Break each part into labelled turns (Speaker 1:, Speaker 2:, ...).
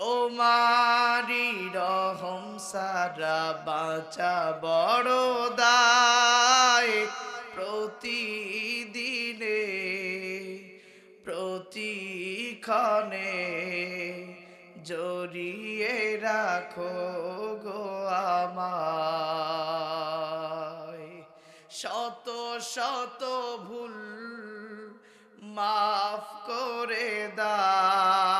Speaker 1: তোমারি রহম সারা বাঁচা বড় দায় প্রতিদিনে, প্রতিক্ষণে জড়িয়ে রাখো গো আমায়। শত শত ভুল মাফ করে দাও।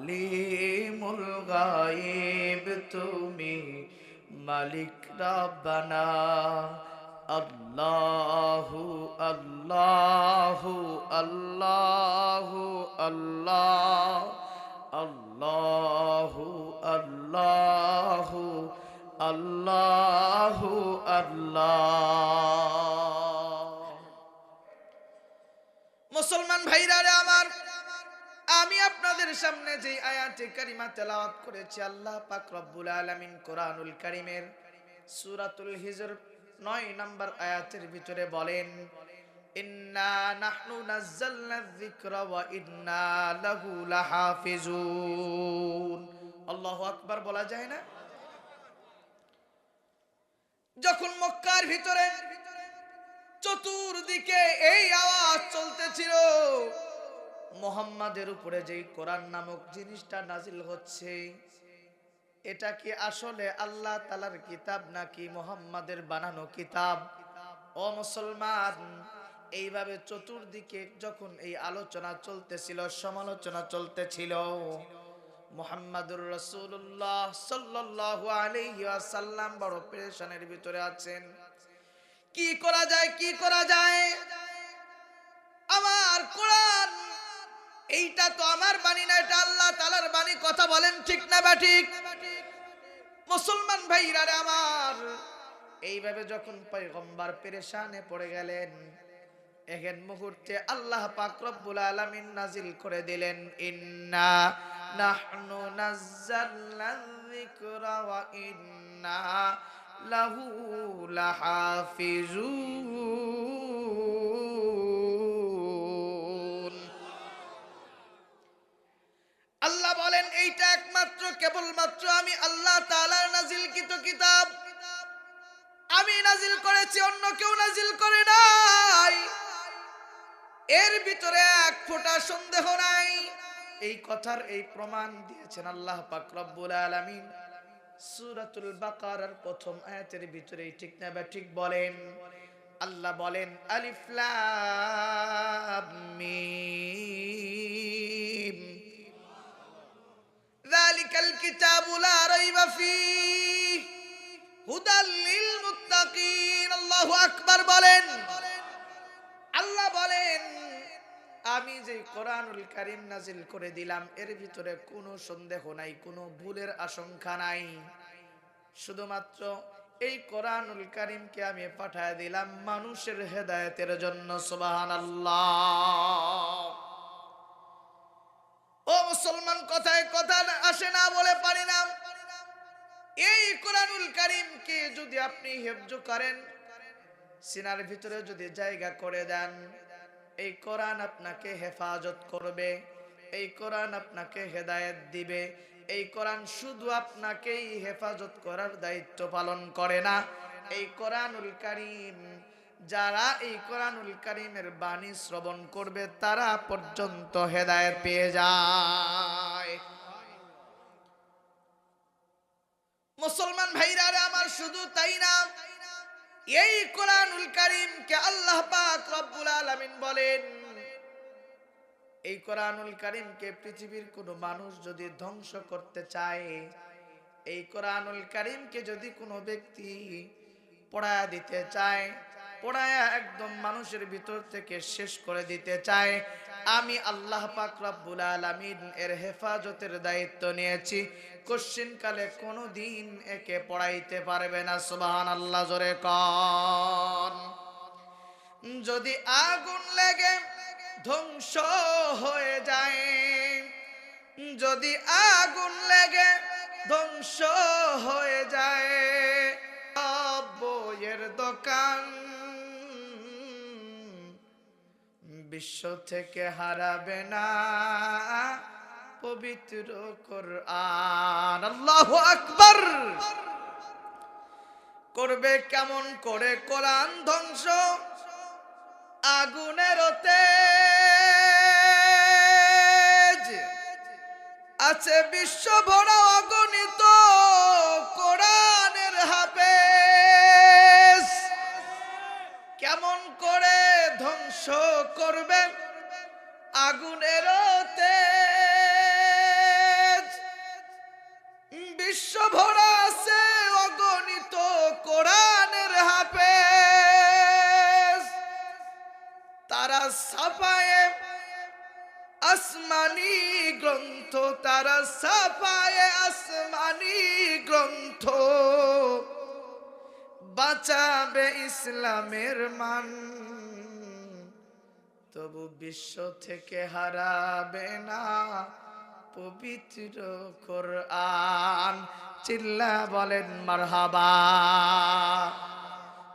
Speaker 1: আলিমুল গায়েব তুমি মালিক রব্বানা। আল্লাহু আল্লাহু আল্লাহু আল্লাহ। আল্লাহু আল্লাহু আল্লাহু আল্লাহ। মুসলমান ভাইরা রে আমার আমি আপনাদের সামনে যে আয়াতে কারিমা তেলাওয়াত করেছি, আল্লাহ পাক রব্বুল আলামিন কোরআনুল কারিমের সূরাতুল হিজর 9 নম্বর আয়াতের ভিতরে বলেন, ইন্না নাহনু নাযালনা যিকরা ওয়া ইন্না লাহু লাহাফিজুন। আল্লাহু আকবার বলা যায় না? যখন মক্কার ভিতরে চতুর্দিকে এই আওয়াজ চলতেছিল মোহাম্মদের উপরে যেই কোরআন নামক জিনিসটা নাজিল হচ্ছে, এটা কি আসলে আল্লাহ তালার কিতাব নাকি মোহাম্মদের বানানো কিতাব? ও মুসলমান, এইভাবে চতুর্দিকে যখন এই আলোচনা চলতেছিল, সমালোচনা চলতেছিল, মোহাম্মদুর রসুল্লাহ সাল্লাহ আলাইসাল্লাম বড় পেরেশানের ভিতরে আছেন। কি করা যায়, কি করা যায়? আমার কোরআন এইটা তো আমার বাণী না, এটা আল্লাহ তালার বাণী, কথা বলেন ঠিক না বা ঠিক? মুসলমান ভাইরা আমার, এইভাবে যখন পয়গম্বর পেরেশানে পড়ে গেলেন, এহেন মুহূর্তে আল্লাহ পাক রব্বুল আলামিন নাজিল করে দিলেন, ইন্না নাহনু নাযালনা যিকরা ওয়া ইন্না লাহু লাহাফিজুন। একমাত্র, কেবলমাত্র আমি আল্লাহ তাআলার নাজিলকৃত কিতাব। আমি নাজিল করেছি, অন্য কেউ নাজিল করে নাই। এর ভিতরে এক ফোঁটা সন্দেহ নাই। এই কথার এই প্রমাণ দিয়েছেন আল্লাহ পাক আলামিন। সূরাতুল বাকারার প্রথম আয়াতের ভিতরে ঠিক না বা ঠিক বলেন। আল্লাহ বলেন, আলিফ লাম মিম। হুদাল লিল মুত্তাকিন, আল্লাহু আকবার বলেন। আল্লাহ বলেন, আমি যে কোরআনুল কারীম নাজিল করে দিলাম, এর ভিতরে কোনো সন্দেহ নাই, কোনো ভুলের আশঙ্কা নাই। শুধুমাত্র এই কোরআনুল কারীমকে আমি পাঠায় দিলাম মানুষের হেদায়েতের জন্য, সুবহানাল্লাহ। ও মুসলমান, কথায় কথা আসে না বলে পারি না। এই কোরআনুল কারীমকে যদি আপনি হেফজ করেন, সিনার ভিতরে যদি জায়গা করে দেন, এই কোরআন আপনাকে হেফাজত করবে, এই কোরআন আপনাকে হেদায়েত দিবে, এই কোরআন শুধু আপনাকেই হেফাজত করার দায়িত্ব পালন করে না, এই কোরআনুল কারীম যারা এই কোরআনুল কারীমের বাণী শ্রবণ করবে, তারা পর্যন্ত হেদায়েত পেয়ে যায়। মুসলমান ভাইরা আমার শুধু তাই না, এই কোরআনুল কারীমকে আল্লাহ পাক রব্বুল আলামিন বলেন, এই কোরআনুল কারীমকে পৃথিবীর কোনো মানুষ যদি ধ্বংস করতে চায়, এই কোরআনুল কারীমকে যদি কোনো ব্যক্তি পড়ায়া দিতে চায় পড়ায়া একদম মানুষের ভিতর থেকে শেষ করে দিতে চায়। আমি আল্লাহ পাক রব্বুল আলামিন এর হেফাজতের দায়িত্ব নিয়েছি। কোশ্চিন কালে কোনো দিন একে পড়াইতে পারবে না সুবাহান আল্লাহ জোরে কন। যদি আগুন লেগে ধ্বংস হয়ে যায়, যদি আগুন লেগে ধ্বংস হয়ে যায় বইয়ের দোকান বিশ্ব থেকে হারাবে না। পবিত্র কোরআন। আল্লাহু আকবার। করবে কেমন করে কোরআন ধ্বংস? আগুনের তেজ। আছে বিশ্ব ভরা ধ্বংস করবে আগুনের বিশ্ব ভরা আছে অগণিত কোরআনের হাফেজ। তারা সাফায়ে আসমানি গ্রন্থ, তারা সাফায়ে আসমানি গ্রন্থ। বাঁচাবে ইসলামের মান। তবু বিশ্ব থেকে হারাবে না পবিত্র কোরআন। চিল্লা বলেন, মারহাবা।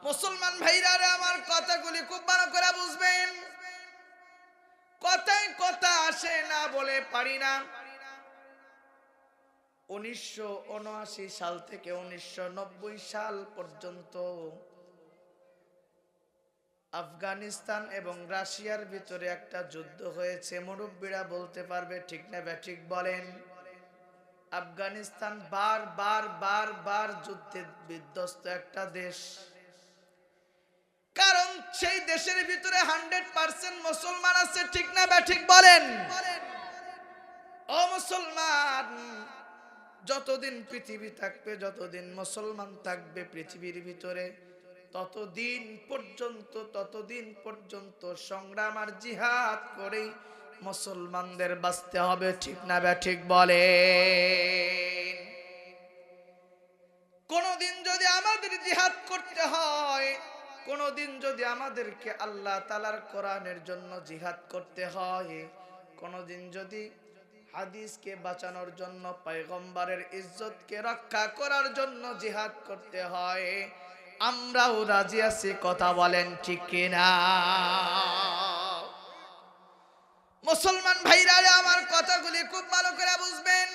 Speaker 1: মুসলমান ভাইরা আমার কথাগুলি খুব ভালো করে বুঝবেন। কথায় কথা আসে না বলে পারি না। উনিশশো উনআশি সাল থেকে উনিশশো নব্বই সাল পর্যন্ত আফগানিস্তান এবং রাশিয়ার ভিতরে একটা যুদ্ধ হয়েছে। মুরব্বীরা বলতে পারবে, ঠিক না ব্যাঠিক বলেন। আফগানিস্তান বার বার বার বার যুদ্ধে বিধ্বস্ত একটা দেশ। কারণ সেই দেশের ভিতরে হান্ড্রেড পার্সেন্ট মুসলমান আছে, ঠিক না ব্যাঠিক বলেন। ও মুসলমান যতদিন পৃথিবী থাকবে, যতদিন মুসলমান থাকবে পৃথিবীর ভিতরে ততদিন পর্যন্ত ততদিন পর্যন্ত সংগ্রাম আর জিহাদ করেই মুসলমানদের বাঁচতে হবে, ঠিক না ব্যাঠিক বলে কোনদিন যদি আমাদের জিহাদ করতে হয়, কোনদিন যদি আমাদেরকে আল্লাহ তালার কোরআনের জন্য জিহাদ করতে হয়, কোনদিন যদি হাদিসকে বাঁচানোর জন্য, পয়গম্বরের ইজ্জতকে রক্ষা করার জন্য জিহাদ করতে হয় আমরাও রাজি আছি, কথা বলেন ঠিক কিনা? মুসলমান ভাইরা, আমার কথাগুলি খুব ভালো করে বুঝবেন।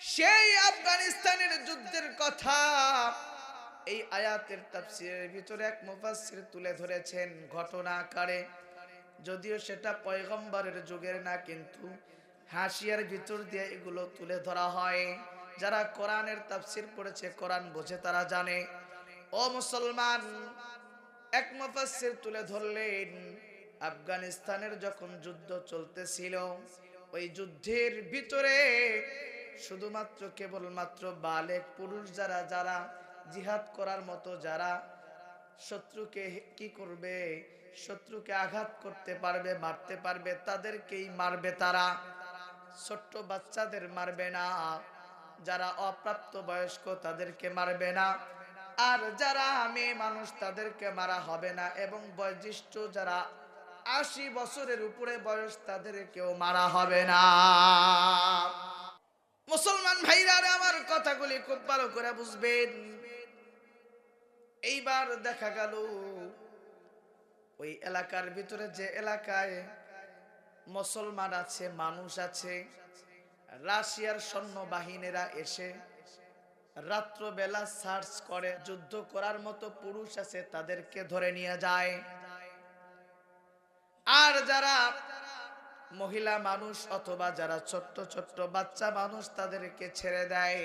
Speaker 1: সেই আফগানিস্তানের যুদ্ধের কথা এই আয়াতের তাফসিরের ভিতরে এক মুফাসসির তুলে ধরেছেন ঘটনা আকারে যদিও সেটা পয়গম্বরের যুগের না, কিন্তু হাসিয়ার ভিতর দিয়ে এগুলো তুলে ধরা হয়। যারা কোরআনের তাফসির পড়েছে, কোরআন বোঝে, তারা জানে। ও মুসলমান, এক মুফাসসির তুলে ধরলেন, আফগানিস্তানের যখন যুদ্ধ চলতেছিল, ওই যুদ্ধের ভিতরে শুধুমাত্র কেবলমাত্র বালেক পুরুষ যারা যারা জিহাদ করার মতো যারা শত্রুকে কি করবে, শত্রুকে আঘাত করতে পারবে, মারতে পারবে, তাদেরকেই মারবে তারা। ছোট্ট বাচ্চাদের মারবে না, যারা অপ্রাপ্ত বয়স্ক তাদেরকে মারবে না। আর যারা মেয়ে মানুষ তাদেরকে মারা হবে না এবং বয়োজ্যেষ্ঠ যারা আশি বছরের উপরে বয়স তাদেরকেও মারা হবে না। মুসলমান ভাইরা আমার কথাগুলি খুব ভালো করে বুঝবেন। এইবার দেখা গেল, ওই এলাকার ভিতরে যে এলাকায় মুসলমান আছে, মানুষ আছে, রাশিয়ার সৈন্য বাহিনীরা এসে রাত্রবেলা সার্চ করে, যুদ্ধ করার মতো পুরুষ আছে তাদেরকে ধরে নিয়ে যায়। আর যারা মহিলা মানুষ অথবা যারা ছোট্ট ছোট্ট বাচ্চা মানুষ তাদেরকে ছেড়ে দেয়।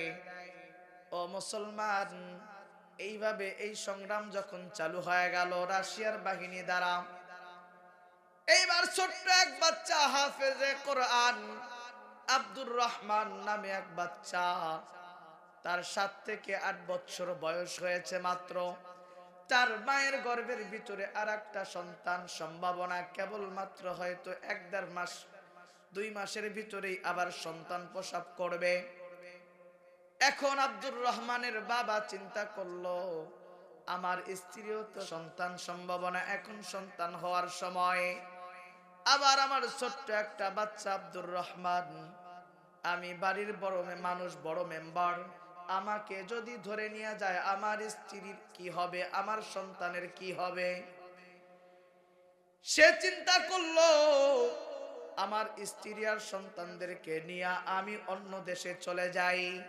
Speaker 1: ও মুসলমান, এইভাবে এই সংগ্রাম যখন চালু হয়ে গেল, রাশিয়ার বাহিনী দ্বারা। এইবার ছোট্ট এক বাচ্চা হাফেজে কোরআন আব্দুর রহমান নামে এক বাচ্চা তার সাত থেকে আট বছর বয়স হয়েছে মাত্র। তার মায়ের গর্ভের ভিতরে আর একটা সন্তান সম্ভাবনা কেবলমাত্র হয়তো এক দেড় মাস, দুই মাসের ভিতরেই আবার সন্তান প্রসাব করবে। এখন আব্দুর রহমানের বাবা চিন্তা করল, আমার স্ত্রীও তো সন্তান সম্ভাবনা, এখন সন্তান হওয়ার সময়। আবার আমার ছোট্ট একটা বাচ্চা আব্দুর রহমান। আমি বাড়ির বড় মানুষ বড় মেম্বার। আমাকে যদি ধরে নিয়ে যায়, আমার স্ত্রীর কি হবে? আমার সন্তানের কি হবে? সে চিন্তা করল, আমার স্ত্রী আর সন্তানদেরকে নিয়ে আমি অন্য দেশে চলে যাই।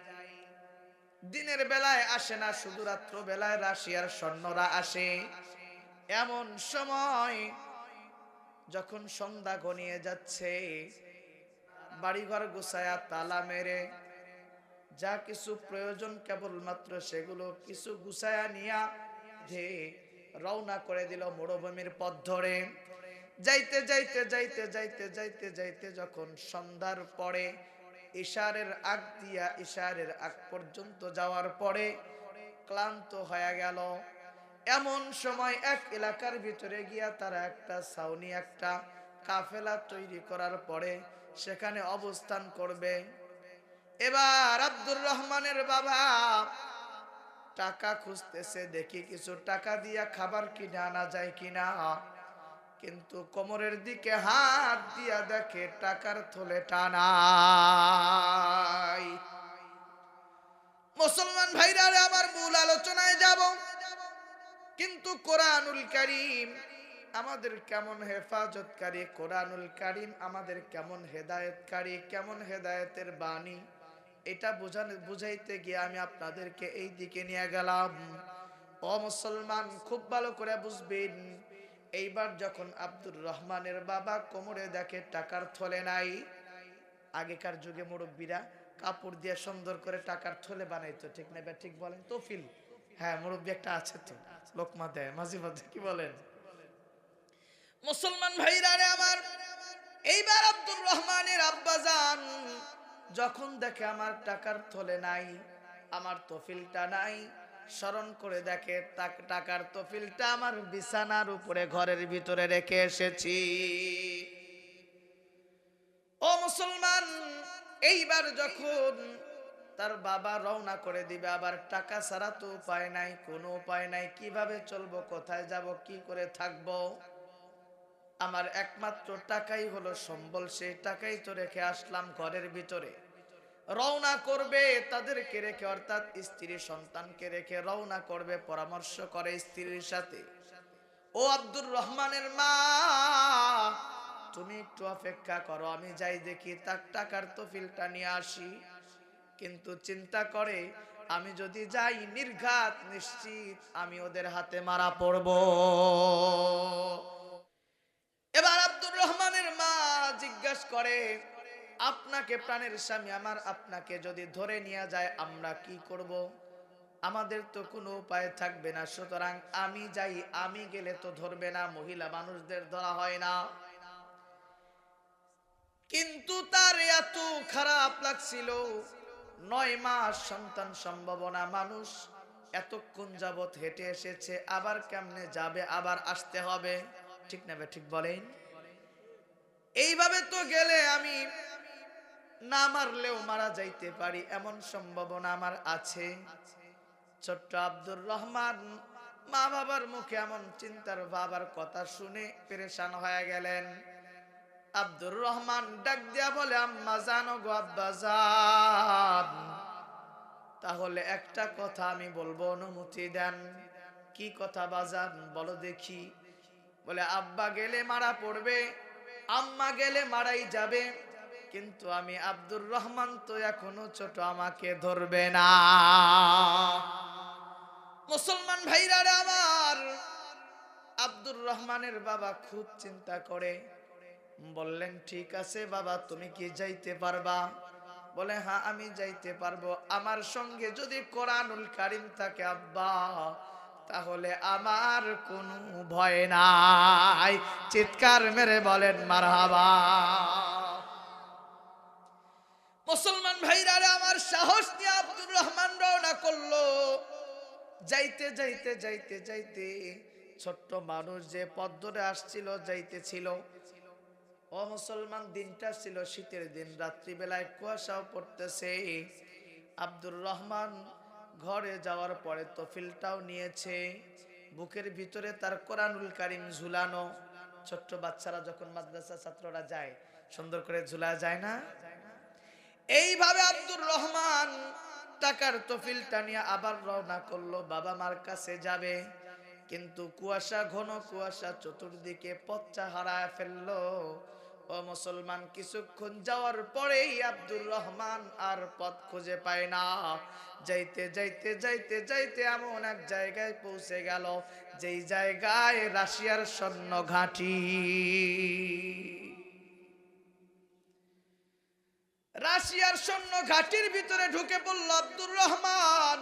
Speaker 1: দিনের বেলায় আসে না, শুধু রাত্র বেলায় রাশিয়ার সৈন্যরা আসে। এমন সময় যখন সন্ধ্যা ঘনিয়ে যাচ্ছে, বাড়িঘর গুছায়া তালা মেরে যা কিছু প্রয়োজন কেবলমাত্র সেগুলো কিছু গুছায়া নিয়া ধে রওনা করে দিল মরুভূমির পথ ধরে। যাইতে যাইতে যাইতে যাইতে যাইতে যাইতে যখন সন্ধ্যার পরে ইশারের আগ দিয়া ইশারের আগ পর্যন্ত যাওয়ার পরে ক্লান্ত হয়ে গেল। এমন সময় এক এলাকার ভিতরে গিয়া তারা একটা ছাউনি, একটা কাফেলা তৈরি করার পরে সেখানে অবস্থান করবে। এবার আব্দুর রহমানের বাবা টাকা খুঁজতেছে দেখি কিছু টাকা দিয়া খাবার কিনে আনা যায় কিনা। কিন্তু কোমরের দিকে হাত দিয়া দেখে টাকার থলে টানাই মুসলমান ভাইরা রে, আবার মূল আলোচনায় যাব। কিন্তু কোরআনুল কারীম আমাদের কেমন হেফাজতকারী? কোরআনুল কারীম আমাদের কেমন হেদায়েতকারী? কেমন হেদায়েতের বাণী? এটা বোঝানো, বুঝাইতে গিয়ে আমি আপনাদেরকে এই দিকে নিয়ে গেলাম। ও মুসলমান, খুব ভালো করে বুঝবেন, এইবার যখন আব্দুর রহমানের বাবা কোমরে দেখে টাকার থলে নাই, আগেকার যুগে মুরব্বীরা কাপড় দিয়ে সুন্দর করে টাকার থলে বানাইতো, ঠিক না ঠিক বলেন? তোফিল? হ্যাঁ মুরব্বী একটা আছে তো, লোকমা দেয়, মাঝে মাঝে কি বলেন? মুসলমান ভাইরা আমার, এইবার আব্দুর রহমানের আব্বাজান যখন দেখে আমার টাকার থলে নাই, আমার তফিলটা নাই, স্মরণ করে দেখে টাকার তফিলটা আমার বিছানার উপরে ঘরের ভিতরে রেখে এসেছি। ও মুসলমান, এইবার যখন তার বাবা রওনা করে দিবে, আবার টাকা ছাড়া তো উপায় নাই, কোনো উপায় নাই, কীভাবে চলবো, কোথায় যাব, কি করে থাকব? আমার একমাত্র টাকাই হলো সম্বল, সেই টাকাই তো রেখে আসলাম ঘরের ভিতরে। রওনা করবে তাদেরকে রেখে, অর্থাৎ স্ত্রী সন্তানকে রেখে রওনা করবে, পরামর্শ করে স্ত্রীর সাথে। ও আব্দুর রহমানের মা, তুমি একটু অপেক্ষা করো, আমি যাই দেখি, তার টাকার তফিলটা নিয়ে আসি। কিন্তু চিন্তা করে, আমি যদি যাই নির্ঘাত, নিশ্চিত আমি ওদের হাতে মারা পড়ব। এবার আব্দুর রহমানের মা জিজ্ঞাসা করে, আপনাকে প্রাণের স্বামী, আমার আপনাকে যদি ধরে নিয়ে যায়, আমরা কি করব? আমাদের তো কোনো উপায় থাকবে না। সুতরাং আমি যাই, আমি গেলে তো ধরবে না, মহিলা মানুষদের ধরা হয় না। কিন্তু তার এত খারাপ লাগছিল, নয় মাস সন্তান সম্ভাবনা, মানুষ এতক্ষণ যাবৎ হেঁটে এসেছে, আবার কেমনে যাবে, আবার আসতে হবে। ঠিক না ঠিক বলেন। এইভাবে তো গেলে আমি না মারলেও মারা যাইতে পারি, এমন সম্ভাবনা আমার আছে। ছোট্ট আব্দুর রহমান মা বাবার মুখে এমন চিন্তার বাবার কথা শুনে পেরেশান হয়ে গেলেন। আব্দুর রহমান ডাক দিয়া বলে, আম্মা, জানো গো আব্বা তাহলে একটা কথা আমি বলব, অনুমতি দেন। কি কথা বাজান, বলো দেখি। বলে, আব্বা গেলে মারা পড়বে, আম্মা গেলে মারাই যাবে, কিন্তু আমি আব্দুর রহমান তো এখনও ছোট, আমাকে ধরবে না। মুসলমান ভাইরা আমার, আব্দুর রহমানের বাবা খুব চিন্তা করে। বললেন, ঠিক আছে বাবা, তুমি কি যাইতে পারবা? বলে হ্যাঁ আমি যাইতে পারব। আমার সঙ্গে যদি কোরআনুল কারিম থাকে, আব্বা তাহলে আমার কোনো ভয় নাই। চিৎকার মেরে বলেন, মারহাবা। মুসলমান ভাইরা আমার সাহস নিয়ে আব্দুর রহমান রওনা করল। যাইতে যাইতে যাইতে যাইতে ছোট্ট মানুষ যে পথ ধরে আসছিল, যাইতেছিল। ও মুসলমান, দিনটা ছিল শীতের দিন, রাত্রিবেলায় কুয়াশাও পড়তেছে। আব্দুর রহমান ঘরে যাওয়ার পরে তফিলটাও নিয়েছে। বুকের ভিতরে তার কোরআনুল কারিম ঝুলানো। ছোট্ট বাচ্চারা যখন মাদ্রাসা ছাত্ররা যায়, সুন্দর করে ঝুলা যায় না? এইভাবে আব্দুর রহমান টাকার তফিলটা নিয়ে আবার রওনা করল, বাবা মার কাছে যাবে। কিন্তু কুয়াশা, ঘন কুয়াশা, চতুর্দিকে পথটা হারায় ফেলল। ও মুসলমান, কিছুক্ষণ যাওয়ার পরেই আব্দুর রহমান আর পথ খুঁজে পায় না। যাইতে যাইতে যাইতে যাইতে এমন এক জায়গায় পৌঁছে গেল, যেই জায়গায় রাশিয়ার স্বর্ণ ঘাঁটি। রাশিয়ার সৈন্য ঘাটির ভিতরে ঢুকে পড়ল আব্দুর রহমান।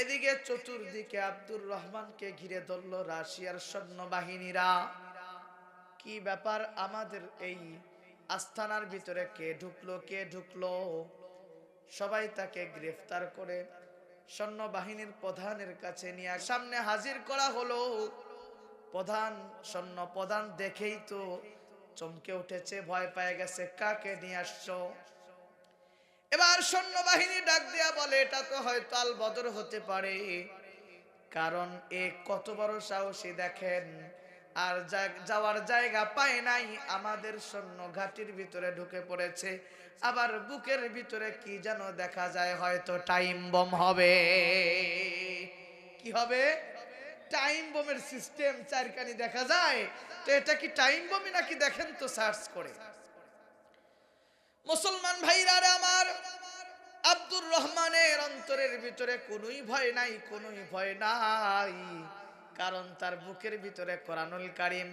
Speaker 1: এদিকে চতুর্দিকে আব্দুর রহমানকে ঘিরে ধরল রাশিয়ার সৈন্য বাহিনীরা কি ব্যাপার আমাদের এই আস্থানার ভিতরে কে ঢুকলো কে ঢুকলো? সবাই তাকে গ্রেফতার করে সৈন্য বাহিনীর প্রধানের কাছে নিয়ে সামনে হাজির করা হলো। প্রধান সৈন্য প্রধান দেখেই তো চমকে উঠেছে, ভয় পেয়ে গেছে, কাকে নিয়ে আসছো? এবার সৈন্যবাহিনী ডাক দিয়া বলে, এটা তো হয়তো আল বদর হতে পারে। কারণ এ কত বড় সাহসী দেখেন আর যাওয়ার জায়গা পায় নাই। আমাদের সৈন্য ঘাটির ভিতরে ঢুকে পড়েছে। আবার বুকের ভিতরে কি যেন দেখা যায়, হয়তো টাইম বম হবে। কি হবে? টাইম বোমের সিস্টেম চারকানি দেখা যায়। তো এটা কি টাইম বোমই নাকি দেখেন তো সার্চ করে। মুসলমান ভাইরা আমার, আব্দুর রহমানের অন্তরের ভিতরে কোনোই ভয় নাই, কোনোই ভয় নাই। কারণ তার বুকের ভিতরে কোরআনুল কারিম,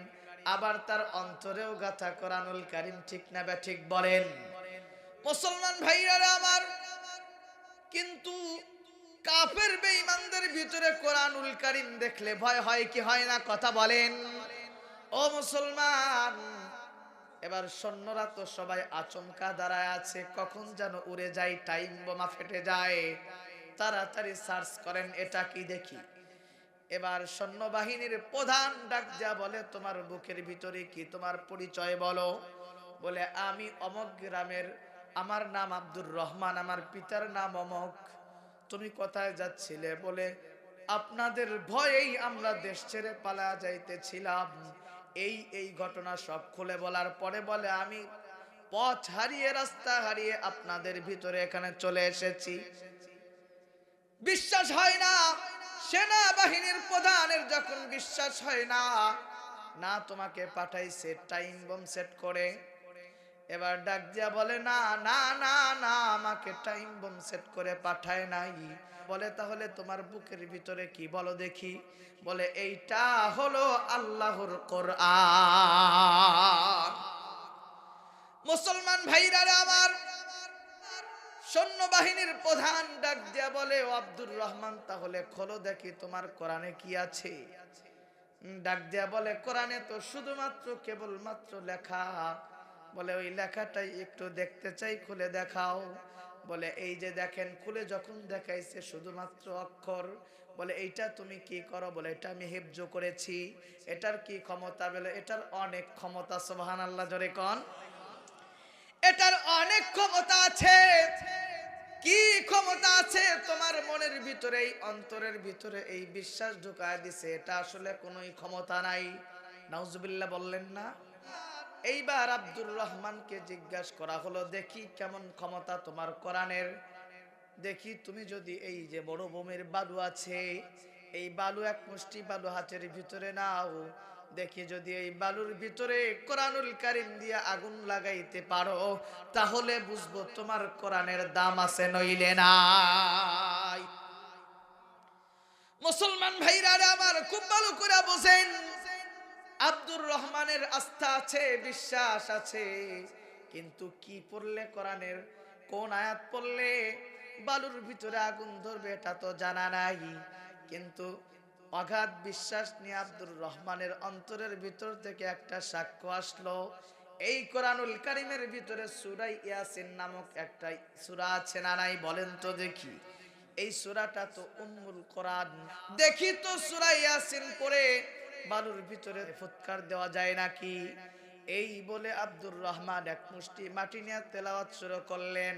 Speaker 1: আবার তার অন্তরেও গাথা কোরআনুল কারিম ঠিক না বা ঠিক বলেন। মুসলমান ভাইরা আমার, কিন্তু কাফের বেঈমানদের ভিতরে কোরআনুল কারিম দেখলে ভয় হয় কি হয় না কথা বলেন। ও মুসলমান, এবার সৈন্যরা তো সবাই আচমকা দাঁড়ায় আছে, কখন যেন উড়ে যায় টাইম বোমা ফেটে যায়। তাড়াতাড়ি সার্চ করেন, এটা কি দেখি? এবার সৈন্যবাহিনীর প্রধান ডাক যা বলে, তোমার বুকের ভিতরে কি তোমার পরিচয় বলো? বলে, আমি অমক গ্রামের, আমার নাম আব্দুর রহমান, আমার পিতার নাম অমক। তুমি কোথায় যাচ্ছিলে? বলে, আপনাদের ভয়েই আমরা দেশ ছেড়ে পালা যাইতেছিলাম। এই এই ঘটনা সব খুলে বলার পরে বলে, আমি পথ হারিয়ে, রাস্তা হারিয়ে আপনাদের ভিতরে এখানে চলে এসেছি। বিশ্বাস হয় না সেনাবাহিনীর প্রধানের যখন বিশ্বাস হয় না না তোমাকে পাঠাইছে টাইম বম সেট করে। এবার ডাক দিয়া বলে, না না না না, আমাকে টাইম বম সেট করে পাঠায় নাই। বলে, তাহলে তোমার বুকের ভিতরে কি বলো দেখি? বলে, এইটা হলো আল্লাহর কোরআন। মুসলমান ভাইরা আমার সৈন্যবাহিনীর প্রধান ডাক দিয়া বলে, ও আব্দুর রহমান, তাহলে খোলো দেখি তোমার কোরআনে কি আছে? ডাক দিয়া বলে, কোরআনে তো শুধুমাত্র কেবলমাত্র লেখা। বলে, ওই লেখাটাই একটু দেখতে চাই, খুলে দেখাও। বলে, এই যে দেখেন, খুলে যখন দেখাইছে শুধুমাত্র অক্ষর। বলে, এইটা তুমি কি করো? বলে, এটা আমি হেফজ করেছি। এটার কি ক্ষমতা? বলে, এটার অনেক ক্ষমতা সোহান আল্লাহ জরে কন। এটার অনেক ক্ষমতা আছে। কি ক্ষমতা আছে তোমার মনের ভিতরে, এই অন্তরের ভিতরে এই বিশ্বাস ঢুকায় দিছে? এটা আসলে কোনোই ক্ষমতা নাই। নাউজুবিল্লাহ বললেন না। এইবার আব্দুর রহমানকে জিজ্ঞাসা করা হলো, দেখি কেমন ক্ষমতা তোমার কোরআনের। দেখি তুমি যদি এই যে বড় বোমের বালু আছে, এই বালু এক মুষ্টি বালু হাতের ভিতরে নাও দেখি যদি এই বালুর ভিতরে কোরআনুল কারিম দিয়ে আগুন লাগাইতে পারো, তাহলে বুঝব তোমার কোরআনের দাম আছে নইলে নাই। মুসলমান ভাইরা আমার খুব ভালো করে বোঝেন। আব্দুর রহমানের আস্থা আছে, বিশ্বাস আছে, কিন্তু কি পড়লে কোরআনের, কোন আয়াত পড়লে বালুর ভিতরে আগুন ধরবে এটা তো জানা নাই। কিন্তু অগাধ বিশ্বাস নিয়ে আব্দুর রহমানের অন্তরের ভিতর থেকে একটা সাক্ষ্য আসলো। এই কোরআনুল কারিমের ভিতরে সুরাই ইয়াসিন নামক একটা সুরা আছে না নাই বলেন তো দেখি। এই সুরাটা তো উম্মুল কোরআন। দেখি তো সুরাই ইয়াসিন পড়ে বালুর ভিতরে ফুৎকার দেওয়া যায় নাকি? এই বলে আব্দুর রহমান এক মুষ্টি মাটি নিয়ে তেলাওয়াত শুরু করলেন।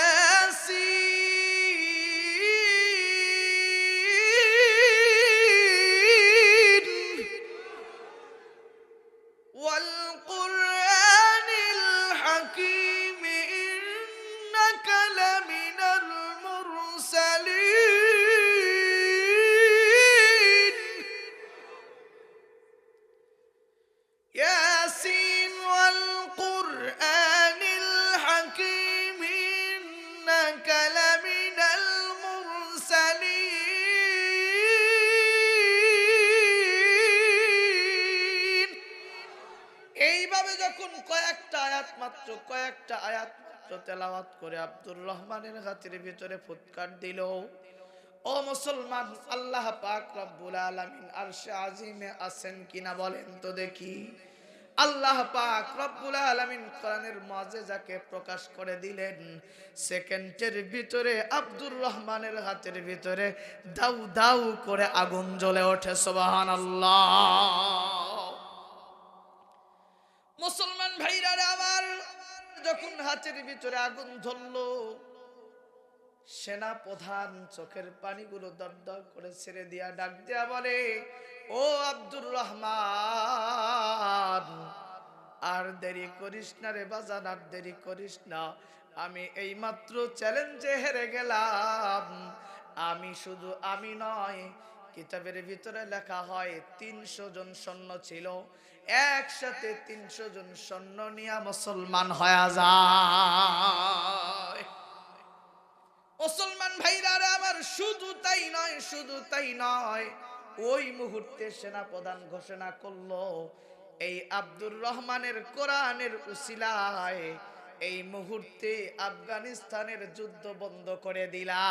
Speaker 1: কয়েকটা আয়াত মাত্র, কয়েকটা আয়াত মাত্র তেলাওয়াত করে আব্দুর রহমানের হাতের ভিতরে ফুৎকার দিল। ও মুসলমান, আল্লাহ পাক রব্বুল আলামিন আরশে আজিমে আছেন কিনা বলেন তো দেখি। আল্লাহ পাক রব্বুল আলামিন কোরআনের মুআজিজাকে প্রকাশ করে দিলেন। সেকেন্ডের ভিতরে আব্দুর রহমানের হাতের ভিতরে দাউ দাউ করে আগুন জ্বলে ওঠে, সুবহানাল্লাহ। মুসলমান ভাইরা আমার, যখন হাতের ভিতরে আগুন ধরলো সেনা প্রধান চোখের পানিগুলো দরদর করে ছেড়ে দিয়া ডাক দিয়া বলে, ও আব্দুর রহমান, আর দেরি করিস না রে বাজান, আর দেরি করিস না। আমি এই মাত্র চ্যালেঞ্জে হেরে গেলাম। আমি শুধু আমি নয় কিতাবের ভিতরে লেখা হয়, তিনশো জন সৈন্য ছিল। একসাথে তিনশো জন সৈন্য নিয়ে মুসলমান হয়ে যায়। মুসলমান ভাইরা আমার শুধু তাই নয়, শুধু তাই নয়, ওই মুহূর্তে সেনা প্রধান ঘোষণা করল, এই আব্দুর রহমানের কোরআনের উসিলায় এই মুহূর্তে আফগানিস্তানের যুদ্ধ বন্ধ করে দিলাম।